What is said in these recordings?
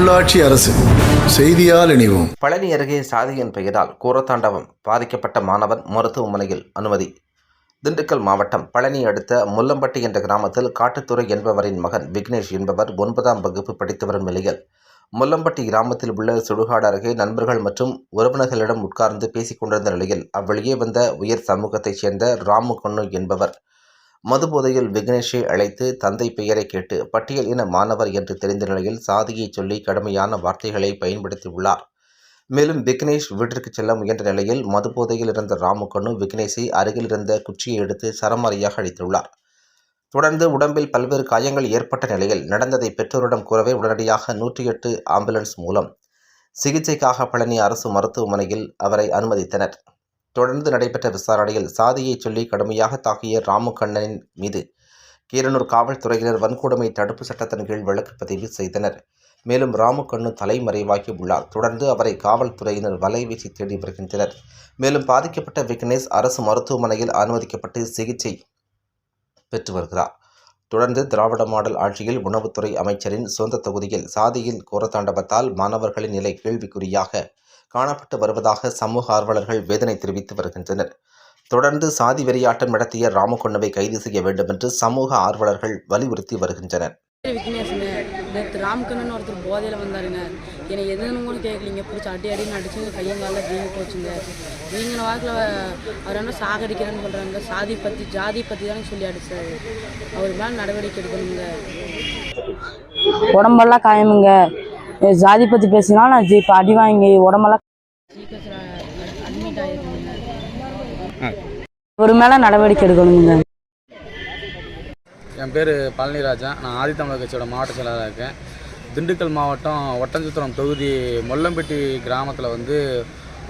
உள்ளாட்சி அரசு செய்தியால் இணைவோம். பழனி அருகே சாதியின் பெயரால் கூரத்தாண்டவம் பாதிக்கப்பட்ட மாணவன் மருத்துவமனையில் அனுமதி. திண்டுக்கல் மாவட்டம் பழனி அடுத்த முல்லம்பட்டி என்ற கிராமத்தில் காட்டுத்துறை என்பவரின் மகன் விக்னேஷ் என்பவர் ஒன்பதாம் வகுப்பு படித்து வரும் நிலையில் முல்லம்பட்டி கிராமத்தில் உள்ள சுடுகாடு அருகே நண்பர்கள் மற்றும் உறவினர்களிடம் உட்கார்ந்து பேசிக் கொண்டிருந்த நிலையில் அவ்வழியே வந்த உயர் சமூகத்தைச் சேர்ந்த ராமு கொன்னு என்பவர் மதுபோதையில் விக்னேஷை அழைத்து தந்தை பெயரை கேட்டு பட்டியல் இன மாணவர் என்று தெரிந்த நிலையில் சாதியை சொல்லி கடுமையான வார்த்தைகளை பயன்படுத்தியுள்ளார். மேலும் விக்னேஷ் வீட்டிற்கு செல்ல முயன்ற நிலையில் மதுபோதையில் இருந்த ராமுகண்ணு விக்னேஷை அருகில் இருந்த குச்சியை எடுத்து சரமாரியாக அடித்துள்ளார் தொடர்ந்து உடம்பில் பல்வேறு காயங்கள் ஏற்பட்ட நிலையில் நடந்ததை பெற்றோரிடம் கூறவே உடனடியாக நூற்றி எட்டு ஆம்புலன்ஸ் மூலம் சிகிச்சைக்காக பழனி அரசு மருத்துவமனையில் அவரை அனுமதித்தனர். தொடர்ந்து நடைபெற்ற விசாரணையில் சாதியை சொல்லி கடுமையாக தாக்கிய ராமுகண்ணனின் மீது கீரனூர் காவல்துறையினர் வன்கொடுமை தடுப்பு சட்டத்தின் கீழ் வழக்கு பதிவு செய்தனர். மேலும் ராமுகண்ணு தலைமறைவாகி உள்ளார். தொடர்ந்து அவரை காவல்துறையினர் வலைவீசி தேடி வருகின்றனர். மேலும் பாதிக்கப்பட்ட விக்னேஷ் அரசு மருத்துவமனையில் அனுமதிக்கப்பட்டு சிகிச்சை பெற்று வருகிறார். தொடர்ந்து திராவிட மாடல் ஆட்சியில் உணவுத்துறை அமைச்சரின் சொந்த தொகுதியில் சாதியில் கோரத்தாண்டவத்தால் மாணவர்களின் நிலை கேள்விக்குறியாக காணப்பட்டு வருவதாக சமூக ஆர்வலர்கள் வேதனை தெரிவித்து வருகின்றனர். தொடர்ந்து சாதி வெறியாட்டம் நடத்திய ராமகொண்டவை கைது செய்ய வேண்டும் என்று சமூக ஆர்வலர்கள் வலியுறுத்தி வருகின்றனர். விக்னேஷுங்க நேற்று ராம்கண்ணன் ஒருத்தர் போதையில் வந்தாருங்க என்னை? எதுன்னு கூட கேட்கலீங்க பிடிச்சி அடி அடின்னு அடிச்சுங்க கையங்காலில் வீங்கி போச்சுங்க. வீங்கின வாக்கில் அவர் என்ன சாகடிக்கிறேன்னு சொல்கிறாங்க சாதி பற்றி ஜாதி பற்றி தானே சொல்லி அடிச்சாரு அவர் மேலே நடவடிக்கை எடுக்கணுங்க. உடம்பெல்லாம் காயமுங்க. ஜாதி பற்றி பேசினா நான் இப்போ அடி வாங்கி உடம்பெல்லாம் அட்மிட் ஆகிருக்குங்க ஒரு மேலே நடவடிக்கை எடுக்கணுங்க. என் பேர் பழனிராஜன். நான் ஆதித்தமிழர் கட்சியோட மாவட்ட செயலராக இருக்கேன். திண்டுக்கல் மாவட்டம் ஒட்டஞ்சத்திரம் தொகுதி மொல்லம்பட்டி கிராமத்தில் வந்து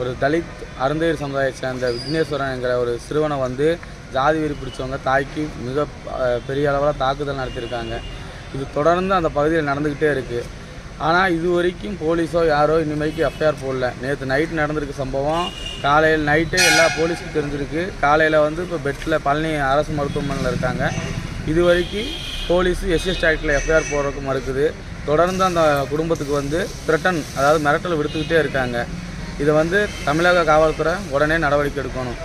ஒரு தலித் அருந்தையர் சமுதாயத்தை சேர்ந்த விக்னேஸ்வரன் என்கிற ஒரு சிறுவனை வந்து ஜாதி வெறி பிடிச்சவங்க தாக்கி மிக பெரிய அளவில் தாக்குதல் நடத்தியிருக்காங்க. இது தொடர்ந்து அந்த பகுதியில் நடந்துக்கிட்டே இருக்குது ஆனால் இது வரைக்கும் போலீஸோ யாரோ இனிமேக்கு எஃப்ஐஆர் போடல. நேற்று நைட் நடந்திருக்க சம்பவம். காலையில் நைட்டே எல்லா போலீஸுக்கும் தெரிஞ்சிருக்கு. காலையில் வந்து இப்போ பெட்டில் பழனி அரசு மருத்துவமனையில் இருக்காங்க. இது வரைக்கும் போலீஸ் எஸ்எஸ் ஆக்டில் எஃப்ஐஆர் போடுறதுக்கு மறுக்குது. தொடர்ந்து அந்த குடும்பத்துக்கு வந்து த்ரெட்டன் அதாவது மிரட்டல் விடுத்துக்கிட்டே இருக்காங்க. இதை வந்து தமிழக காவல்துறை உடனே நடவடிக்கை எடுக்கணும்.